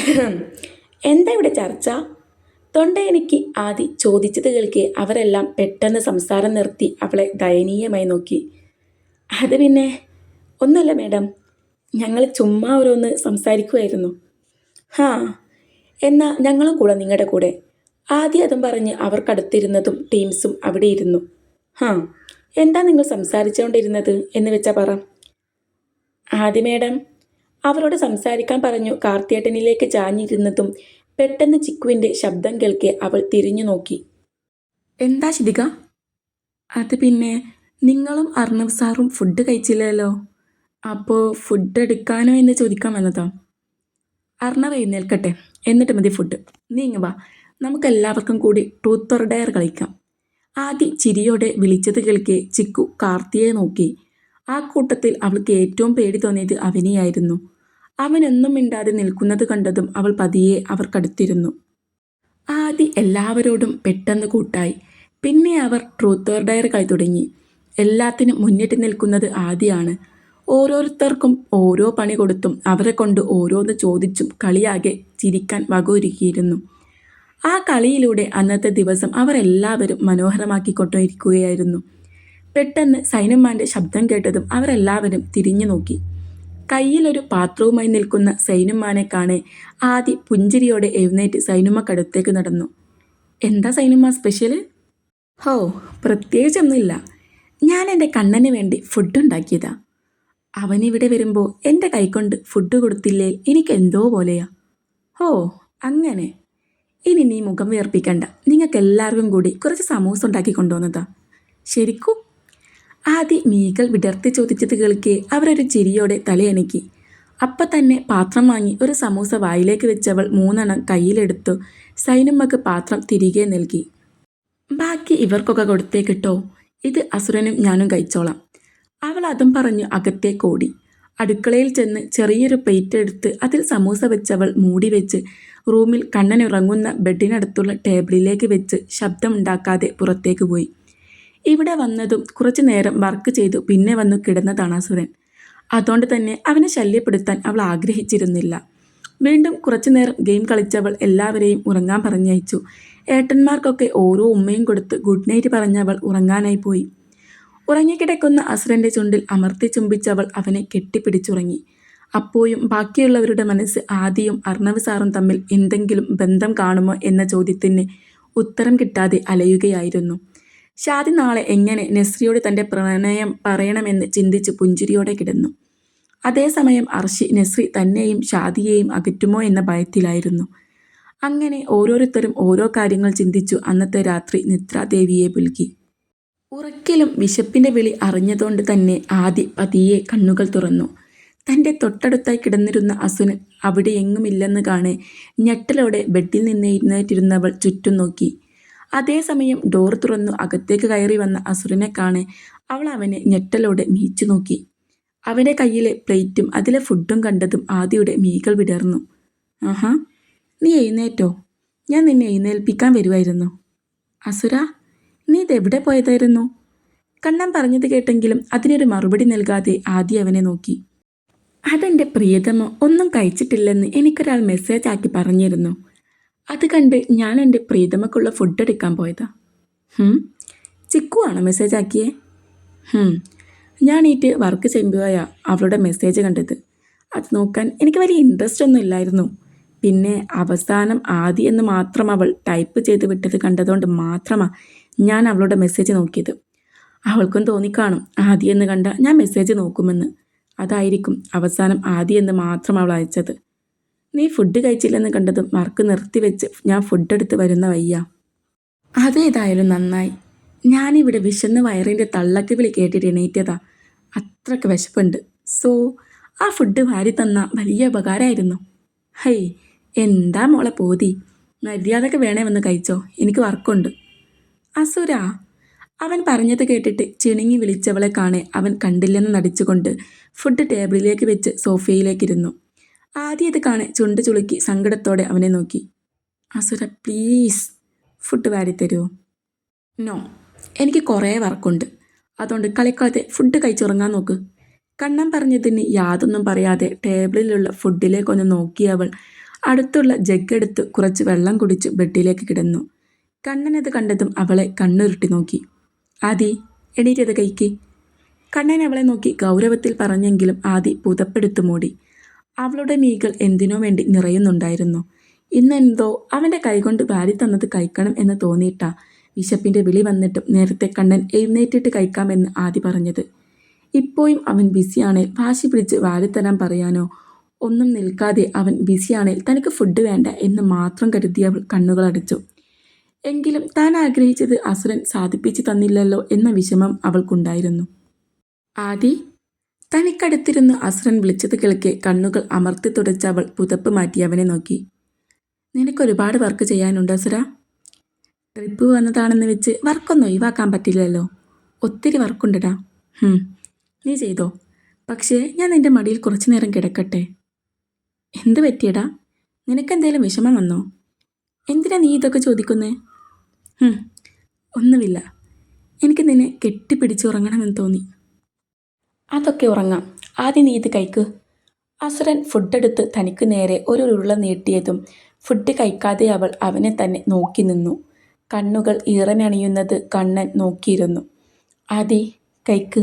എന്താ ഇവിടെ ചർച്ച? തൊണ്ട എനിക്ക് ആദി ചോദിച്ചത് കേൾക്കെ അവരെല്ലാം പെട്ടെന്ന് സംസാരം നിർത്തി അവളെ ദയനീയമായി നോക്കി. അത് പിന്നെ? ഒന്നല്ല മേഡം ഞങ്ങൾ ചുമ്മാ ഓരോന്ന് സംസാരിക്കുമായിരുന്നു ഹാ എന്നാൽ ഞങ്ങളും കൂടെ നിങ്ങളുടെ കൂടെ. ആദ്യം അതും പറഞ്ഞ് അവർക്കടുത്തിരുന്നതും ടീംസും അവിടെ ഇരുന്നു. ഹാ എന്താ നിങ്ങൾ സംസാരിച്ചുകൊണ്ടിരുന്നത് എന്ന് വെച്ചാൽ പറ. ആദ്യ മേഡം അവരോട് സംസാരിക്കാൻ പറഞ്ഞു. കാർത്തിയേട്ടനിലേക്ക് ചാഞ്ഞിരുന്നതും പെട്ടെന്ന് ചിക്കുവിന്റെ ശബ്ദം കേൾക്കെ അവൾ തിരിഞ്ഞു നോക്കി. എന്താ ശിതിക? അത് പിന്നെ നിങ്ങളും അർണവ് സാറും ഫുഡ് കഴിച്ചില്ലല്ലോ. അപ്പോൾ ഫുഡ് എടുക്കാനോ എന്ന് ചോദിക്കാൻ വന്നതോ? അർണവ് എഴുന്നേൽക്കട്ടെ. എന്നിട്ട് മതി ഫുഡ് നീ ഇങ്ങ് വാ. നമുക്ക് എല്ലാവർക്കും കൂടി ട്രൂത്ത് ഡയർ കളിക്കാം. ആദ്യം ചിരിയോടെ വിളിച്ചത് കേൾക്കെ ചിക്കു കാർത്തിയെ നോക്കി. ആ കൂട്ടത്തിൽ അവൾക്ക് ഏറ്റവും പേടി തോന്നിയത് അവനെയായിരുന്നു. അവനൊന്നും മിണ്ടാതെ നിൽക്കുന്നത് കണ്ടതും അവൾ പതിയെ അവർക്കടുത്തിരുന്നു. ആദി എല്ലാവരോടും പെട്ടെന്ന് കൂട്ടായി. പിന്നെ അവർ ട്രൂത്ത് ഓർ കളി തുടങ്ങി. എല്ലാത്തിനും മുന്നിട്ട് നിൽക്കുന്നത് ആദിയാണ്. ഓരോരുത്തർക്കും ഓരോ പണി കൊടുത്തും അവരെ കൊണ്ട് ഓരോന്ന് ചോദിച്ചും കളിയാകെ ചിരിക്കാൻ വകയൊരുക്കിയിരുന്നു. ആ കളിയിലൂടെ അന്നത്തെ ദിവസം അവരെല്ലാവരും മനോഹരമാക്കിക്കൊണ്ടിരിക്കുകയായിരുന്നു. പെട്ടെന്ന് സൈനമ്മാന്റെ ശബ്ദം കേട്ടതും അവരെല്ലാവരും തിരിഞ്ഞു നോക്കി കയ്യിലൊരു പാത്രവുമായി നിൽക്കുന്ന സൈനുമ്മാനെ കാണെ ആദി പുഞ്ചിരിയോടെ എഴുന്നേറ്റ് സൈനുമ്മക്കടുത്തേക്ക് നടന്നു. എന്താ സൈനുമ്മ സ്പെഷ്യൽ ഹോ പ്രത്യേകിച്ചൊന്നുമില്ല. ഞാൻ എന്റെ കണ്ണന് വേണ്ടി ഫുഡ് ഉണ്ടാക്കിയതാ. അവനിവിടെ വരുമ്പോൾ എന്റെ കൈകൊണ്ട് ഫുഡ് കൊടുത്തില്ലേ എനിക്ക് എന്തോ പോലെയാ. ഹോ അങ്ങനെ. ഇനി നീ മുഖം വേർപ്പിക്കണ്ട. നിങ്ങൾക്ക് എല്ലാവർക്കും കൂടി കുറച്ച് സമൂസ ഉണ്ടാക്കി കൊണ്ടുവന്നതാ. ശരിക്കും. ആദി മീകൾ വിടർത്തി ചോദിച്ചത് കേൾക്കെ അവരൊരു ചിരിയോടെ തലയണക്കി അപ്പം തന്നെ പാത്രം വാങ്ങി ഒരു സമൂസ വായിലേക്ക് വെച്ചവൾ മൂന്നെണ്ണം കയ്യിലെടുത്തു. സൈനുമ്മക്ക് പാത്രം തിരികെ നൽകി. ബാക്കി ഇവർക്കൊക്കെ കൊടുത്തേ കൊടുത്തേക്കിട്ടോ ഇത് അസുരനും ഞാനും കഴിച്ചോളാം. അവൾ അതും പറഞ്ഞു അകത്തേക്ക് ഓടി അടുക്കളയിൽ ചെന്ന് ചെറിയൊരു പ്ലേറ്റ് എടുത്ത് അതിൽ സമൂസ വെച്ചവൾ മൂടി വെച്ച് റൂമിൽ കണ്ണനുറങ്ങുന്ന ബെഡിനടുത്തുള്ള ടേബിളിലേക്ക് വെച്ച് ശബ്ദമുണ്ടാക്കാതെ പുറത്തേക്ക് പോയി. ഇവിടെ വന്നതും കുറച്ചു നേരം വർക്ക് ചെയ്തു പിന്നെ വന്നു കിടന്നതാണ് അസുരൻ അതുകൊണ്ട് തന്നെ അവനെ ശല്യപ്പെടുത്താൻ അവൾ ആഗ്രഹിച്ചിരുന്നില്ല. വീണ്ടും കുറച്ചു നേരം ഗെയിം കളിച്ചവൾ എല്ലാവരെയും ഉറങ്ങാൻ പറഞ്ഞയച്ചു. ഏട്ടന്മാർക്കൊക്കെ ഓരോ ഉമ്മയും കൊടുത്ത് ഗുഡ് നൈറ്റ് പറഞ്ഞവൾ ഉറങ്ങാനായി പോയി. ഉറങ്ങിക്കിടക്കുന്ന അസുരന്റെ ചുണ്ടിൽ അമർത്തി ചുംബിച്ചവൾ അവനെ കെട്ടിപ്പിടിച്ചുറങ്ങി. അപ്പോഴും ബാക്കിയുള്ളവരുടെ മനസ്സ് ആദിയും അർണവ് സാറും തമ്മിൽ എന്തെങ്കിലും ബന്ധം കാണുമോ എന്ന ചോദ്യത്തിന് ഉത്തരം കിട്ടാതെ അലയുകയായിരുന്നു. ഷാദി നാളെ എങ്ങനെ നസ്രിയോട് തന്റെ പ്രണയം പറയണമെന്ന് ചിന്തിച്ച് പുഞ്ചിരിയോടെ കിടന്നു. അതേസമയം അർഷി നസ്രി തന്നെയും ഷാദിയെയും അകറ്റുമോ എന്ന ഭയത്തിലായിരുന്നു. അങ്ങനെ ഓരോരുത്തരും ഓരോ കാര്യങ്ങൾ ചിന്തിച്ചു അന്നത്തെ രാത്രി നിദ്രാദേവിയെ പുൽകി. ഉറക്കിലും വിശപ്പിന്റെ വിളി അറിഞ്ഞതുകൊണ്ട് തന്നെ ആദി പതിയെ കണ്ണുകൾ തുറന്നു. തന്റെ തൊട്ടടുത്തായി കിടന്നിരുന്ന അസുനൻ അവിടെ എങ്ങുമില്ലെന്ന് കാണെ ഞെട്ടലോടെ ബെഡിൽ നിന്ന് എഴുന്നേറ്റിരുന്നവൾ ചുറ്റും നോക്കി. അതേസമയം ഡോർ തുറന്നു അകത്തേക്ക് കയറി വന്ന അസുറിനെ കാണെ അവൾ അവനെ ഞെട്ടലോടെ മീച്ചു നോക്കി. അവന്റെ കയ്യിലെ പ്ലേറ്റും അതിലെ ഫുഡും കണ്ടതും ആദിയുടെ മീകൾ വിടർന്നു. ആഹാ നീ എഴുന്നേറ്റോ? ഞാൻ നിന്നെ എഴുന്നേൽപ്പിക്കാൻ വരുമായിരുന്നു അസുര നീ ഇതെവിടെ പോയതായിരുന്നു? കണ്ണൻ പറഞ്ഞത് കേട്ടെങ്കിലും അതിനൊരു മറുപടി നൽകാതെ ആദ്യ അവനെ നോക്കി. അതെന്റെ പ്രിയതമോ ഒന്നും കഴിച്ചിട്ടില്ലെന്ന് എനിക്കൊരാൾ മെസ്സേജ് ആക്കി പറഞ്ഞിരുന്നു. അത് കണ്ട് ഞാൻ എന്റെ പ്രീതമക്കുള്ള ഫുഡ് എടുക്കാൻ പോയതാ. ചിക്കു ആണോ മെസ്സേജ് ആക്കിയേ? ഞാൻ ഈറ്റ് വർക്ക് ചെയ്യുമ്പോയ അവളുടെ മെസ്സേജ് കണ്ടത്. അത് നോക്കാൻ എനിക്ക് വലിയ ഇൻട്രസ്റ്റ് ഒന്നും ഇല്ലായിരുന്നു. പിന്നെ അവസാനം ആദി എന്ന് മാത്രം അവൾ ടൈപ്പ് ചെയ്ത് വിട്ടത് കണ്ടതുകൊണ്ട് മാത്രമാണ് ഞാൻ അവളുടെ മെസ്സേജ് നോക്കിയത്. അവൾക്കും തോന്നിക്കാണും ആദി എന്ന് കണ്ട ഞാൻ മെസ്സേജ് നോക്കുമെന്ന്. അതായിരിക്കും അവസാനം ആദി എന്ന് മാത്രം അവൾ അയച്ചത്. നീ ഫുഡ് കഴിച്ചില്ലെന്ന് കണ്ടതും മാർക്ക് നിർത്തിവെച്ച് ഞാൻ ഫുഡ് എടുത്ത് വരുന്ന വയ്യ. അതേതായാലും നന്നായി. ഞാനിവിടെ വിശന്ന് വയറിന്റെ തള്ളക്ക് വിളി കേട്ടിട്ട് എണീറ്റതാ. അത്രയ്ക്ക് വിശപ്പുണ്ട്. സോ ആ ഫുഡ് വാരി തന്ന വലിയ ഉപകാരമായിരുന്നു ഹൈ എന്താ മോളെ പോതി? മര്യാദയ്ക്ക് വേണേ വന്ന് കഴിച്ചോ. എനിക്ക് വർക്കുണ്ട്. അസുര അവൻ പറഞ്ഞത് കേട്ടിട്ട് ചിണുങ്ങി വിളിച്ചവളെ കാണെ അവൻ കണ്ടില്ലെന്ന് നടിച്ചുകൊണ്ട് ഫുഡ് ടേബിളിലേക്ക് വെച്ച് സോഫയിലേക്കിരുന്നു. ആദ്യം ഇത് കാണെ. ചുണ്ട് ചുളുക്കി സങ്കടത്തോടെ അവനെ നോക്കി. അസുര പ്ലീസ് ഫുഡ് വാരി തരുമോ നോ എനിക്ക് കുറേ വർക്കുണ്ട്. അതുകൊണ്ട് കളിക്കാതെ ഫുഡ് കഴിച്ചുറങ്ങാൻ നോക്ക്. കണ്ണം പറഞ്ഞതിന് യാതൊന്നും പറയാതെ ടേബിളിലുള്ള ഫുഡിലേക്കൊന്ന് നോക്കിയവൾ അടുത്തുള്ള ജഗ്ഗെടുത്ത് കുറച്ച് വെള്ളം കുടിച്ച് ബെഡിലേക്ക് കിടന്നു. കണ്ണനത് കണ്ടതും അവളെ കണ്ണുരുട്ടി നോക്കി. ആദി എണീറ്റത് കൈക്ക് കണ്ണൻ അവളെ നോക്കി ഗൗരവത്തിൽ പറഞ്ഞെങ്കിലും ആദി പുതപ്പെടുത്തു മൂടി. അവളുടെ മീകൾ എന്തിനോ വേണ്ടി നിറയുന്നുണ്ടായിരുന്നു? ഇന്നെന്തോ അവന്റെ കൈകൊണ്ട് വാരി തന്നത് കഴിക്കണം എന്ന് തോന്നിയിട്ടാ വിശപ്പിന്റെ വിളി വന്നിട്ടും നേരത്തെ കണ്ണൻ എഴുന്നേറ്റിട്ട് കഴിക്കാമെന്ന് ആദി പറഞ്ഞത്. ഇപ്പോഴും അവൻ ബിസിയാണേൽ വാശി പിടിച്ച് വാരിത്തരാൻ പറയാനോ? ഒന്നും നിൽക്കാതെ അവൻ ബിസിയാണേൽ തനിക്ക് ഫുഡ് വേണ്ട എന്ന് മാത്രം കരുതി അവൾ കണ്ണുകളടച്ചു എങ്കിലും താൻ ആഗ്രഹിച്ചത് അസുരൻ സാധിപ്പിച്ചു തന്നില്ലല്ലോ എന്ന വിഷമം അവൾക്കുണ്ടായിരുന്നു. ആദി തനിക്കടുത്തിരുന്ന് അസുരൻ വിളിച്ചത് കേൾക്കെ കണ്ണുകൾ അമർത്തി തുടച്ച അവൾ പുതപ്പ് മാറ്റി അവനെ നോക്കി. നിനക്കൊരുപാട് വർക്ക് ചെയ്യാനുണ്ട് അസുര? ട്രിപ്പ് വന്നതാണെന്ന് വെച്ച് വർക്കൊന്നും ഒഴിവാക്കാൻ പറ്റില്ലല്ലോ. ഒത്തിരി വർക്കുണ്ടടാ. നീ ചെയ്തോ? പക്ഷേ ഞാൻ നിന്റെ മടിയിൽ കുറച്ചു നേരം കിടക്കട്ടെ. എന്ത് പറ്റിയടാ? നിനക്കെന്തേലും വിഷമം വന്നോ? എന്തിനാ നീ ഇതൊക്കെ ചോദിക്കുന്നേ? ഒന്നുമില്ല. എനിക്ക് നിന്നെ കെട്ടിപ്പിടിച്ചുറങ്ങണമെന്ന് തോന്നി. അതൊക്കെ ഉറങ്ങാം. ആദ്യം നീ ഇത് കഴിക്ക്. അസുരൻ ഫുഡെടുത്ത് തനിക്ക് നേരെ ഒരു ഉരുള നീട്ടിയതും ഫുഡ് കഴിക്കാതെ അവൾ അവനെ തന്നെ നോക്കി നിന്നു. കണ്ണുകൾ ഈറനണിയുന്നത് കണ്ണൻ നോക്കിയിരുന്നു. ആദി കൈക്ക്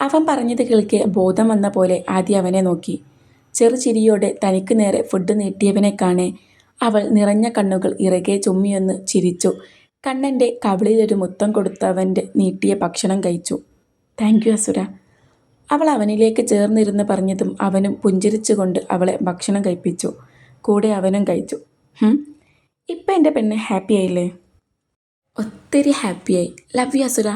അവൻ പറഞ്ഞത് കേൾക്കെ ബോധം വന്ന പോലെ ആദി അവനെ നോക്കി. ചെറുചിരിയോടെ തനിക്ക് നേരെ ഫുഡ് നീട്ടിയവനെ കാണെ അവൾ നിറഞ്ഞ കണ്ണുകൾ ഇറകെ ചുമ്മിയൊന്ന് ചിരിച്ചു. കണ്ണന്റെ കവിളിലൊരു മുത്തം കൊടുത്തവന്റെ നീട്ടിയ ഭക്ഷണം കഴിച്ചു. താങ്ക് യു അസുര. അവൾ അവനിലേക്ക് ചേർന്നിരുന്ന് പറഞ്ഞതും അവനും പുഞ്ചിരിച്ചുകൊണ്ട് അവളെ ഭക്ഷണം കഴിപ്പിച്ചു. കൂടെ അവനും കഴിച്ചു. ഇപ്പം എന്റെ പെണ്ണ് ഹാപ്പി ആയില്ലേ? ഒത്തിരി ഹാപ്പിയായി ലവ് യു അസുര.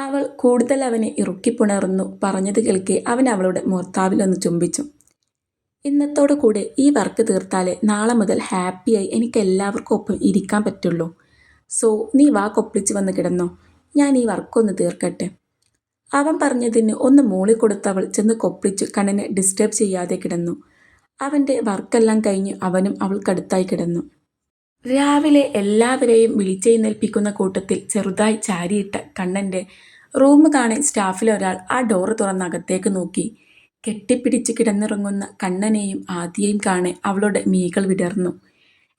അവൾ കൂടുതൽ അവനെ ഇറുക്കിപ്പുണർന്നു പറഞ്ഞത് കേൾക്കെ അവൻ അവളുടെ മുർത്താവിലൊന്ന് ചുംബിച്ചു. ഇന്നത്തോടു കൂടെ ഈ വർക്ക് തീർത്താലേ നാളെ മുതൽ ഹാപ്പിയായി എനിക്ക് എല്ലാവർക്കും ഒപ്പം ഇരിക്കാൻ പറ്റുള്ളൂ. സോ നീ വാ കൊപ്പിളിച്ച് വന്ന് കിടന്നോ. ഞാൻ ഈ വർക്കൊന്ന് തീർക്കട്ടെ. അവൻ പറഞ്ഞതിന് ഒന്ന് മൂളിക്കൊടുത്തവൾ ചെന്ന് കൊപ്പിച്ച് കണ്ണനെ ഡിസ്റ്റർബ് ചെയ്യാതെ കിടന്നു. അവന്റെ വർക്കെല്ലാം കഴിഞ്ഞ് അവനും അവൾക്കടുത്തായി കിടന്നു. രാവിലെ എല്ലാവരെയും വിളിച്ചെഴുന്നേൽപ്പിക്കുന്ന കൂട്ടത്തിൽ ചെറുതായി ചാരിയിട്ട കണ്ണന്റെ റൂം കാണാൻ സ്റ്റാഫിലൊരാൾ ആ ഡോറ് തുറന്ന് അകത്തേക്ക് നോക്കി. കെട്ടിപ്പിടിച്ച് കിടന്നിറങ്ങുന്ന കണ്ണനെയും ആദ്യയും കാണെ അവളുടെ മീകൾ വിടർന്നു.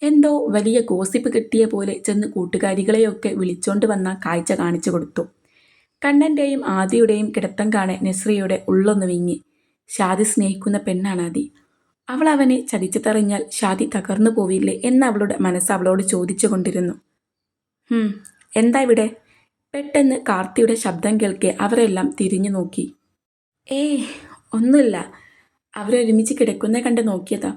എന്തോ വലിയ ഗോസിപ്പ് കിട്ടിയ പോലെ ചെന്ന് കൂട്ടുകാരികളെയൊക്കെ വിളിച്ചോണ്ട് വന്ന കാഴ്ച കാണിച്ചു കൊടുത്തു. കണ്ണന്റെയും ആദിയുടെയും കിടത്തം കാണെ നെസ്രിയുടെ ഉള്ളൊന്ന് വിങ്ങി. ഷാദി സ്നേഹിക്കുന്ന പെണ്ണാണ് ആദി. അവൾ അവനെ ചതിച്ചു തറിഞ്ഞാൽ ഷാദി തകർന്നു പോവില്ലേ എന്ന് അവളുടെ മനസ്സ് അവളോട് ചോദിച്ചു കൊണ്ടിരുന്നു. എന്താ ഇവിടെ? പെട്ടെന്ന് കാർത്തിയുടെ ശബ്ദം കേൾക്കെ അവരെല്ലാം തിരിഞ്ഞു നോക്കി. ഏയ് ഒന്നുമില്ല. അവരൊരുമിച്ച് കിടക്കുന്ന കണ്ട് നോക്കിയതാ.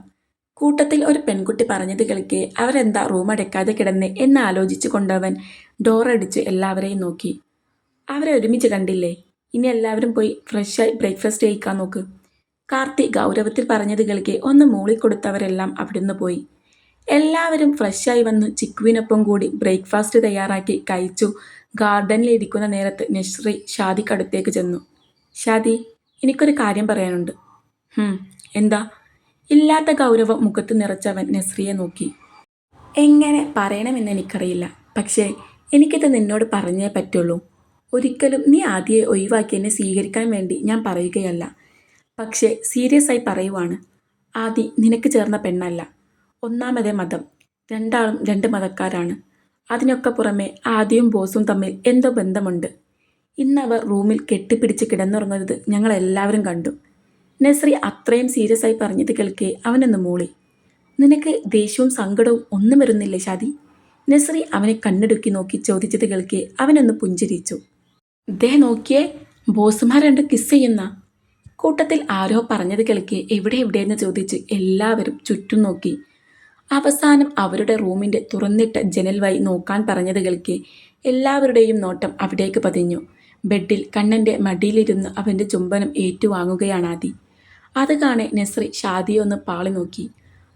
കൂട്ടത്തിൽ ഒരു പെൺകുട്ടി പറഞ്ഞത് കേൾക്കെ അവരെന്താ റൂം അടയ്ക്കാതെ കിടന്നേ എന്ന് ആലോചിച്ചു കൊണ്ടവൻ ഡോറടിച്ച് എല്ലാവരെയും നോക്കി. അവരെ ഒരുമിച്ച് കണ്ടില്ലേ? ഇനി എല്ലാവരും പോയി ഫ്രഷായി ബ്രേക്ക്ഫാസ്റ്റ് കഴിക്കാൻ നോക്ക്. കാർത്തി ഗൗരവത്തിൽ പറഞ്ഞത് കേൾക്കെ ഒന്ന് മൂളിക്കൊടുത്തവരെല്ലാം അവിടുന്ന് പോയി. എല്ലാവരും ഫ്രഷായി വന്ന് ചിക്കുവിനൊപ്പം കൂടി ബ്രേക്ക്ഫാസ്റ്റ് തയ്യാറാക്കി കഴിച്ചു. ഗാർഡനിൽ ഇരിക്കുന്ന നേരത്ത് നസ്രി ഷാദിക്കടുത്തേക്ക് ചെന്നു. ഷാദി എനിക്കൊരു കാര്യം പറയാനുണ്ട്. എന്താ? ഇല്ലാത്ത ഗൗരവം മുഖത്ത് നിറച്ചവൻ നസ്രിയെ നോക്കി. എങ്ങനെ പറയണമെന്ന് എനിക്കറിയില്ല. പക്ഷേ എനിക്കിത് നിന്നോട് പറഞ്ഞേ പറ്റുള്ളൂ. ഒരിക്കലും നീ ആദ്യയെ ഒഴിവാക്കി എന്നെ സ്വീകരിക്കാൻ വേണ്ടി ഞാൻ പറയുകയല്ല. പക്ഷേ സീരിയസ് ആയി പറയുവാണ്. ആദി നിനക്ക് ചേർന്ന പെണ്ണല്ല. ഒന്നാമതേ മതം. രണ്ടാളും രണ്ട് മതക്കാരാണ്. അതിനൊക്കെ പുറമെ ആദിയും ബോസും തമ്മിൽ എന്തോ ബന്ധമുണ്ട്. ഇന്നവർ റൂമിൽ കെട്ടിപ്പിടിച്ച് കിടന്നുറങ്ങുന്നത് ഞങ്ങൾ എല്ലാവരും കണ്ടു. നസ്രി അത്രയും സീരിയസ് ആയി പറഞ്ഞത് കേൾക്കെ അവനൊന്ന് മൂളി. നിനക്ക് ദേഷ്യവും സങ്കടവും ഒന്നും വരുന്നില്ലേ ഷാദി? നസ്രി അവനെ കണ്ണെടുക്കി നോക്കി ചോദിച്ചത് കേൾക്കെ അവനൊന്ന് പുഞ്ചിരിച്ചു. ദേ നോക്കിയേ ബോസുമാർ രണ്ട് കിസ് ചെയ്യുന്ന. കൂട്ടത്തിൽ ആരോ പറഞ്ഞത് കേൾക്കി എവിടെ എവിടെയെന്ന് ചോദിച്ച് എല്ലാവരും ചുറ്റും നോക്കി. അവസാനം അവരുടെ റൂമിന്റെ തുറന്നിട്ട ജനൽ വഴി നോക്കാൻ പറഞ്ഞത് കേൾക്കി എല്ലാവരുടെയും നോട്ടം അവിടേക്ക് പതിഞ്ഞു. ബെഡിൽ കണ്ണന്റെ മടിയിലിരുന്ന് അവന്റെ ചുംബനം ഏറ്റുവാങ്ങുകയാണ് ആദി. അത് കാണെ നെസ്രി ഷാദിയെ ഒന്ന് പാളി നോക്കി.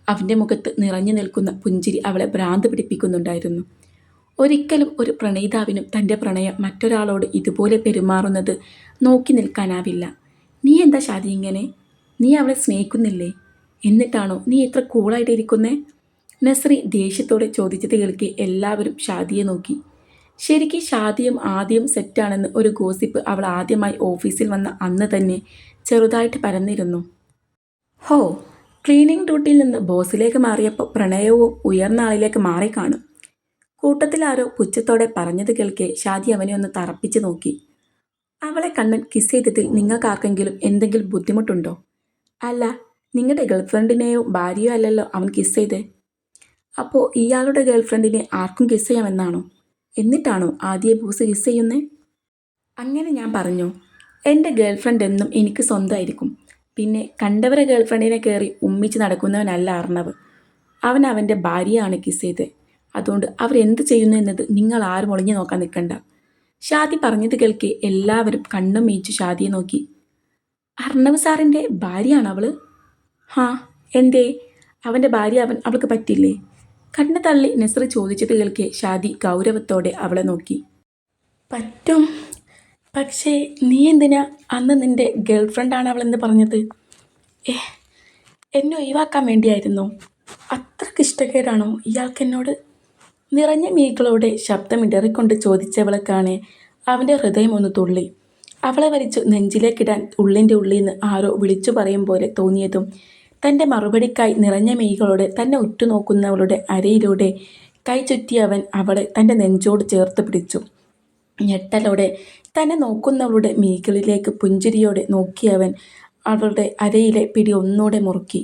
അവന്റെ മുഖത്ത് നിറഞ്ഞു നിൽക്കുന്ന പുഞ്ചിരി അവളെ ഭ്രാന്ത് പിടിപ്പിക്കുന്നുണ്ടായിരുന്നു. ഒരിക്കലും ഒരു പ്രണയിതാവിനും തന്റെ പ്രണയം മറ്റൊരാളോട് ഇതുപോലെ പെരുമാറുന്നത് നോക്കി നിൽക്കാനാവില്ല. നീ എന്താ ഷാദി ഇങ്ങനെ? നീ അവളെ സ്നേഹിക്കുന്നില്ലേ? എന്നിട്ടാണോ നീ ഇത്ര കൂളായിട്ട് ഇരിക്കുന്നേ? നസ്രി ദേഷ്യത്തോടെ ചോദിച്ചത് കേൾക്കി എല്ലാവരും ഷാദിയെ നോക്കി. ശരിക്കും ഷാദിയും ആദ്യം സെറ്റാണെന്ന് ഒരു ഗോസിപ്പ് അവൾ ആദ്യമായി ഓഫീസിൽ വന്ന അന്ന് തന്നെ ചെറുതായിട്ട് പരന്നിരുന്നു. ഹോ ക്ലീനിങ് ഡ്യൂട്ടിയിൽ നിന്ന് ബോസിലേക്ക് മാറിയപ്പോൾ പ്രണയവും ഉയർന്ന ആളിലേക്ക് മാറി ആരോ പുച്ഛത്തോടെ പറഞ്ഞത് കേൾക്കെ ഷാദി അവനെ ഒന്ന് തറപ്പിച്ചു നോക്കി. അവളെ കണ്ണൻ കിസ് ചെയ്തതിൽ നിങ്ങൾക്കാർക്കെങ്കിലും എന്തെങ്കിലും ബുദ്ധിമുട്ടുണ്ടോ? അല്ല നിങ്ങളുടെ ഗേൾഫ്രണ്ടിനെയോ ഭാര്യയോ അല്ലല്ലോ അവൻ കിസ് ചെയ്തേ. അപ്പോൾ ഇയാളുടെ ഗേൾഫ്രണ്ടിനെ ആർക്കും കിസ് ചെയ്യാമെന്നാണോ? എന്നിട്ടാണോ ആദ്യ ബൂസ് കിസ് ചെയ്യുന്നേ? അങ്ങനെ ഞാൻ പറഞ്ഞു എന്റെ ഗേൾഫ്രണ്ട് എന്നും എനിക്ക് സ്വന്തമായിരിക്കും. പിന്നെ കണ്ടവരെ ഗേൾഫ്രണ്ടിനെ കയറി ഉമ്മിച്ച് നടക്കുന്നവനല്ല അർണവ്. അവൻ അവന്റെ ഭാര്യയാണ് കിസ് ചെയ്തത് അതുകൊണ്ട് അവരെന്ത് ചെയ്യുന്നു എന്നത് നിങ്ങൾ ആരും ഒളിഞ്ഞു നോക്കാൻ നിൽക്കണ്ട. ഷാദി പറഞ്ഞത് കേൾക്കെ എല്ലാവരും കണ്ണും മേയിച്ചു ഷാദിയെ നോക്കി. അർണവ് സാറിന്റെ ഭാര്യയാണ് അവൾ? ഹാ എന്തേ? അവന്റെ ഭാര്യ അവൻ അവൾക്ക് പറ്റില്ലേ? കണ്ണു തള്ളി നെസ്രി ചോദിച്ചത് കേൾക്കെ ഷാദി ഗൗരവത്തോടെ അവളെ നോക്കി. പറ്റും. പക്ഷേ നീ എന്തിനാ അന്ന് നിന്റെ ഗേൾഫ്രണ്ടാണ് അവളെന്ന് പറഞ്ഞത്? ഏ എന്നെ ഒഴിവാക്കാൻ വേണ്ടിയായിരുന്നു. അത്രയ്ക്ക് ഇഷ്ടക്കേടാണോ ഇയാൾക്ക് എന്നോട്? നിറഞ്ഞ മീകളോടെ ശബ്ദമിടറിക്കൊണ്ട് ചോദിച്ചവളെ കാണെ അവന്റെ ഹൃദയം ഒന്ന് തുള്ളി. അവളെ വലിച്ചു നെഞ്ചിലേക്കിടാൻ ഉള്ളിന്റെ ഉള്ളിൽ നിന്ന് ആരോ വിളിച്ചു പറയും പോലെ തോന്നിയതും തന്റെ മറുപടിക്കായി നിറഞ്ഞ മെയ്കളോടെ തന്നെ ഉറ്റുനോക്കുന്നവളുടെ അരയിലൂടെ കൈ ചുറ്റി അവൻ അവളെ തന്റെ നെഞ്ചോട് ചേർത്ത് പിടിച്ചു. ഞെട്ടലോടെ തന്നെ നോക്കുന്നവളുടെ മീകളിലേക്ക് പുഞ്ചിരിയോടെ നോക്കിയവൻ അവളുടെ അരയിലെ പിടി ഒന്നുകൂടെ മുറുക്കി.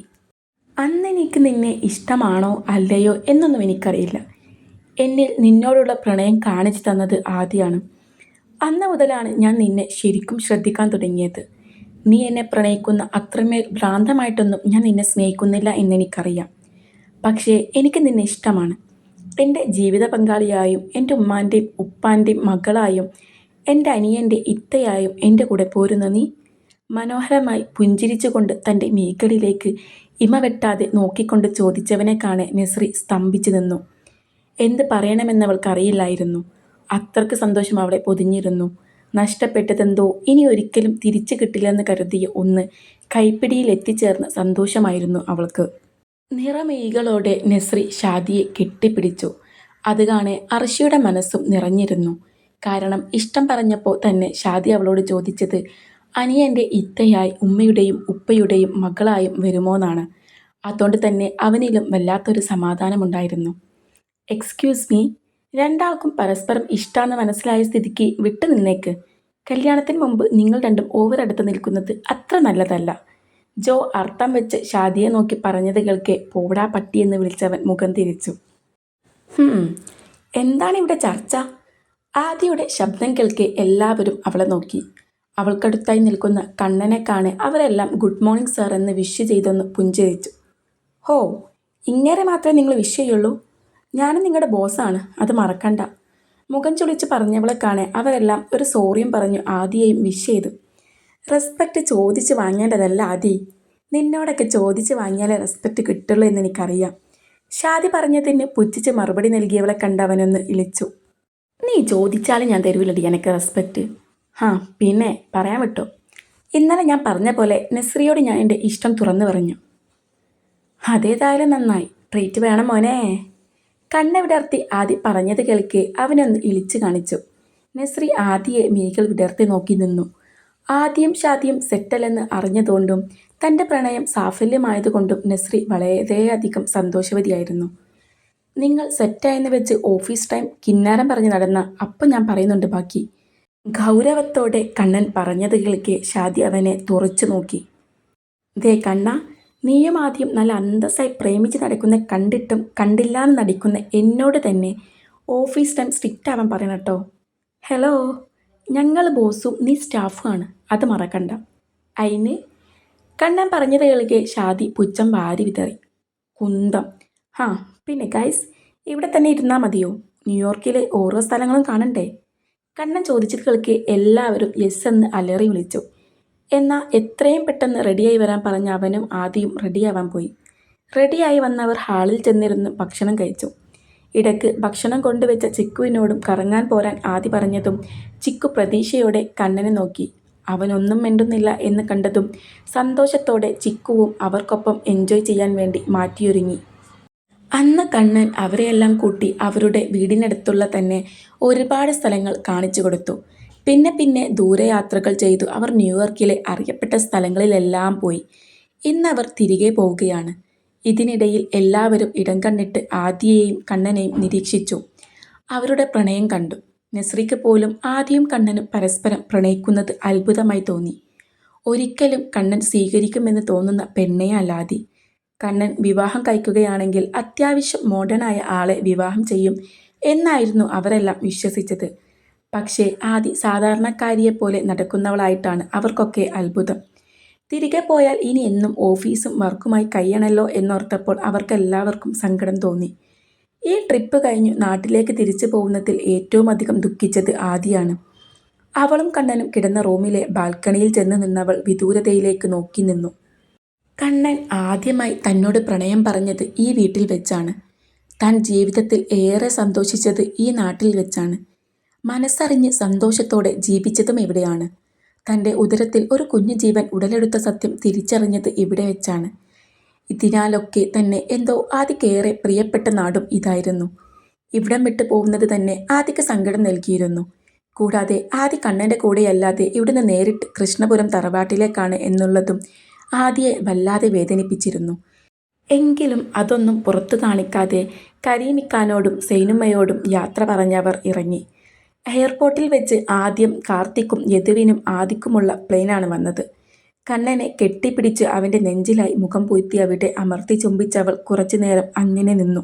അന്ന് എനിക്ക് നിന്നെ ഇഷ്ടമാണോ അല്ലയോ എന്നൊന്നും എനിക്കറിയില്ല. എന്നിൽ നിന്നോടുള്ള പ്രണയം കാണിച്ചു തന്നത് ആദ്യമാണ് അന്ന് മുതലാണ് ഞാൻ നിന്നെ ശരിക്കും ശ്രദ്ധിക്കാൻ തുടങ്ങിയത്. നീ എന്നെ പ്രണയിക്കുന്ന അത്രമേൽ ഭ്രാന്തമായിട്ടൊന്നും ഞാൻ നിന്നെ സ്നേഹിക്കുന്നില്ല എന്നെനിക്കറിയാം. പക്ഷേ എനിക്ക് നിന്നെ ഇഷ്ടമാണ്. എന്റെ ജീവിത പങ്കാളിയായും എന്റെ ഉമ്മാന്റെയും ഉപ്പാന്റെയും മകളായും എന്റെ അനിയന്റെ ഇത്തയായും എന്റെ കൂടെ പോരുന്ന നീ മനോഹരമായി പുഞ്ചിരിച്ചുകൊണ്ട് തന്റെ മീകളിലേക്ക് ഇമ വെട്ടാതെ നോക്കിക്കൊണ്ട് ചോദിച്ചവനെ കാണെ നെസ്രി സ്തംഭിച്ചു നിന്നു. എന്ത് പറയണമെന്നവൾക്കറിയില്ലായിരുന്നു. അത്രയ്ക്ക് സന്തോഷം അവളെ പൊതിഞ്ഞിരുന്നു. നഷ്ടപ്പെട്ടതെന്തോ ഇനി ഒരിക്കലും തിരിച്ചു കിട്ടില്ലെന്ന് കരുതിയ ഒന്ന് കൈപ്പിടിയിൽ എത്തിച്ചേർന്ന സന്തോഷമായിരുന്നു അവൾക്ക്. നിറമേകളോടെ നെസ്രി ഷാദിയെ കെട്ടിപ്പിടിച്ചു. അത് കാണെ അർഷിയുടെ മനസ്സും നിറഞ്ഞിരുന്നു. കാരണം ഇഷ്ടം പറഞ്ഞപ്പോൾ തന്നെ ഷാദി അവളോട് ചോദിച്ചത് അനിയന്റെ ഇത്തയായി ഉമ്മയുടെയും ഉപ്പയുടെയും മകളായും വരുമോന്നാണ്. അതുകൊണ്ട് തന്നെ അവനിലും വല്ലാത്തൊരു സമാധാനമുണ്ടായിരുന്നു. എക്സ്ക്യൂസ് മീ രണ്ടാൾക്കും പരസ്പരം ഇഷ്ടമാണെന്ന് മനസ്സിലായ സ്ഥിതിക്ക് വിട്ടു നിന്നേക്ക്. കല്യാണത്തിന് മുമ്പ് നിങ്ങൾ രണ്ടും ഓവർ അടുത്ത് നിൽക്കുന്നത് അത്ര നല്ലതല്ല. ജോ അർത്ഥം വെച്ച് ഷാദിയെ നോക്കി പറഞ്ഞത് കേൾക്കെ പോടാ പട്ടിയെന്ന് വിളിച്ചവൻ മുഖം തിരിച്ചു. എന്താണ് ഇവിടെ ചർച്ച? ആദിയുടെ ശബ്ദം കേൾക്കെ എല്ലാവരും അവളെ നോക്കി. അവൾക്കടുത്തായി നിൽക്കുന്ന കണ്ണനെ കാണെ അവരെല്ലാം ഗുഡ് മോർണിംഗ് സാർ എന്ന് വിഷ് ചെയ്തൊന്ന് പുഞ്ചിരിച്ചു. ഹോ ഇങ്ങനെ മാത്രമേ നിങ്ങൾ വിഷ് ചെയ്യുള്ളൂ? ഞാനും നിങ്ങളുടെ ബോസാണ്. അത് മറക്കണ്ട. മുഖം ചുളിച്ച് പറഞ്ഞവളെ കാണെ അവരെല്ലാം ഒരു സോറിയും പറഞ്ഞു ആദിയെയും വിഷ് ചെയ്തു. റെസ്പെക്റ്റ് ചോദിച്ച് വാങ്ങേണ്ടതല്ല ആദി. നിന്നോടൊക്കെ ചോദിച്ച് വാങ്ങിയാലേ റെസ്പെക്റ്റ് കിട്ടുള്ളൂ എന്ന് എനിക്കറിയാം. ഷാദി പറഞ്ഞതിന് പുച്ഛിച്ച് മറുപടി നൽകിയവളെ കണ്ട് അവനൊന്ന് ഇളിച്ചു. നീ ചോദിച്ചാലും ഞാൻ തരൂലടി എനിക്ക് റെസ്പെക്റ്റ് ആ പിന്നെ പറയാൻ വിട്ടോ. ഇന്നലെ ഞാൻ പറഞ്ഞ പോലെ നസ്രിയോട് ഞാൻ എന്റെ ഇഷ്ടം തുറന്നു പറഞ്ഞു. അതേതായാലും നന്നായി. ട്രീറ്റ് വേണം മോനെ. കണ്ണ് വിടർത്തി ആദി പറഞ്ഞത് കേൾക്കെ അവനൊന്ന് ഇളിച്ചു കാണിച്ചു. നസ്രി ആദിയെ മീകൾ വിടർത്തി നോക്കി നിന്നു. ആദ്യം ഷാദ്യം സെറ്റലെന്ന് അറിഞ്ഞതുകൊണ്ടും തന്റെ പ്രണയം സാഫല്യമായതുകൊണ്ടും നസ്രി വളരെയധികം സന്തോഷവതിയായിരുന്നു. നിങ്ങൾ സെറ്റായെന്ന് വെച്ച് ഓഫീസ് ടൈം കിന്നാരം പറഞ്ഞ് നടന്ന അപ്പം ഞാൻ പറയുന്നുണ്ട് ബാക്കി. ഗൗരവത്തോടെ കണ്ണൻ പറഞ്ഞത് കേൾക്കെ ഷാദി അവനെ തുറച്ചു നോക്കി. ദേ കണ്ണ നീയും ആദ്യം നല്ല അന്തസ്സായി പ്രേമിച്ച് നടക്കുന്ന കണ്ടിട്ടും കണ്ടില്ലാന്ന് നടിക്കുന്ന എന്നോട് തന്നെ ഓഫീസ് ടൈം സ്ട്രിക്റ്റ് ആവാൻ പറയണം കേട്ടോ. ഹലോ ഞങ്ങൾ ബോസും നീ സ്റ്റാഫുമാണ് അത് മറക്കണ്ട. അതിന് കണ്ണൻ പറഞ്ഞത് കേൾക്കെ ഷാദി പുച്ഛം വാരി വിതറി. കുന്തം. ഹാ പിന്നെ ഗൈസ് ഇവിടെ തന്നെ ഇരുന്നാൽ മതിയോ? ന്യൂയോർക്കിലെ ഓരോ സ്ഥലങ്ങളും കാണണ്ടേ? കണ്ണൻ ചോദിച്ചത് കേൾക്കെ എല്ലാവരും യെസ് എന്ന് അലറി വിളിച്ചു. എന്നാൽ എത്രയും പെട്ടെന്ന് റെഡിയായി വരാൻ പറഞ്ഞ അവനും ആദ്യം റെഡിയാവാൻ പോയി. റെഡിയായി വന്നവർ ഹാളിൽ ചെന്നിരുന്ന് ഭക്ഷണം കഴിച്ചു. ഇടയ്ക്ക് ഭക്ഷണം കൊണ്ടുവച്ച ചിക്കുവിനോടും കറങ്ങാൻ പോരാൻ ആദി പറഞ്ഞതും ചിക്കു പ്രതീക്ഷയോടെ കണ്ണനെ നോക്കി. അവനൊന്നും മിണ്ടുന്നില്ല എന്ന് കണ്ടതും സന്തോഷത്തോടെ ചിക്കുവും അവർക്കൊപ്പം എൻജോയ് ചെയ്യാൻ വേണ്ടി മാറ്റിയൊരുങ്ങി. അന്ന് കണ്ണൻ അവരെയെല്ലാം കൂട്ടി അവരുടെ വീടിനടുത്തുള്ള തന്നെ ഒരുപാട് സ്ഥലങ്ങൾ കാണിച്ചു കൊടുത്തു. പിന്നെ പിന്നെ ദൂരയാത്രകൾ ചെയ്തു. അവർ ന്യൂയോർക്കിലെ അറിയപ്പെട്ട സ്ഥലങ്ങളിലെല്ലാം പോയി. ഇന്നവർ തിരികെ പോവുകയാണ്. ഇതിനിടയിൽ എല്ലാവരും ഇടം കണ്ണിട്ട് ആദിയെയും കണ്ണനെയും നിരീക്ഷിച്ചു. അവരുടെ പ്രണയം കണ്ടു. നസ്രിക്ക് പോലും ആദ്യം കണ്ണനും പരസ്പരം പ്രണയിക്കുന്നത് അത്ഭുതമായി തോന്നി. ഒരിക്കലും കണ്ണൻ സ്വീകരിക്കുമെന്ന് തോന്നുന്ന പെണ്ണേ അല്ലാതി. കണ്ണൻ വിവാഹം കഴിക്കുകയാണെങ്കിൽ അത്യാവശ്യം മോഡേണായ ആളെ വിവാഹം ചെയ്യും എന്നായിരുന്നു അവരെല്ലാം വിശ്വസിച്ചത്. പക്ഷേ ആദി സാധാരണക്കാരിയെപ്പോലെ നടക്കുന്നവളായിട്ടാണ് അവർക്കൊക്കെ അത്ഭുതം. തിരികെ പോയാൽ ഇനി എന്നും ഓഫീസും വർക്കുമായി കഴിയണല്ലോ എന്നോർത്തപ്പോൾ അവർക്കെല്ലാവർക്കും സങ്കടം തോന്നി. ഈ ട്രിപ്പ് കഴിഞ്ഞു നാട്ടിലേക്ക് തിരിച്ചു പോകുന്നതിൽ ഏറ്റവും അധികം ദുഃഖിച്ചത് ആദിയാണ്. അവളും കണ്ണനും കിടന്ന റൂമിലെ ബാൽക്കണിയിൽ ചെന്ന് നിന്നവൾ വിദൂരതയിലേക്ക് നോക്കി നിന്നു. കണ്ണൻ ആദ്യമായി തന്നോട് പ്രണയം പറഞ്ഞത് ഈ വീട്ടിൽ വെച്ചാണ്. താൻ ജീവിതത്തിൽ ഏറെ സന്തോഷിച്ചത് ഈ നാട്ടിൽ വെച്ചാണ്. മനസ്സറിഞ്ഞ് സന്തോഷത്തോടെ ജീവിച്ചതും എവിടെയാണ് തന്റെ ഉദരത്തിൽ ഒരു കുഞ്ഞു ജീവൻ ഉടലെടുത്ത സത്യം തിരിച്ചറിഞ്ഞത് ഇവിടെ വെച്ചാണ്. ഇതിനാലൊക്കെ തന്നെ എന്തോ ആദിക്കേറെ പ്രിയപ്പെട്ട നാടും ഇതായിരുന്നു. ഇവിടം വിട്ടു പോകുന്നത് തന്നെ ആദിക്ക് സങ്കടം നൽകിയിരുന്നു. കൂടാതെ ആദി കണ്ണന്റെ കൂടെയല്ലാതെ ഇവിടുന്ന് നേരിട്ട് കൃഷ്ണപുരം തറവാട്ടിലേക്കാണ് എന്നുള്ളതും ആദിയെ വല്ലാതെ വേദനിപ്പിച്ചിരുന്നു. എങ്കിലും അതൊന്നും പുറത്തു കാണിക്കാതെ കരീമിക്കാനോടും സൈനുമ്മയോടും യാത്ര പറഞ്ഞവർ ഇറങ്ങി. എയർപോർട്ടിൽ വെച്ച് ആദ്യം കാർത്തിക്കും യദുവിനും ആദിക്കുമുള്ള പ്ലെയിനാണ് വന്നത്. കണ്ണനെ കെട്ടിപ്പിടിച്ച് അവന്റെ നെഞ്ചിലായി മുഖം പൊയ്ത്തി അവിടെ അമർത്തി ചുംബിച്ചവൾ കുറച്ചുനേരം അങ്ങനെ നിന്നു.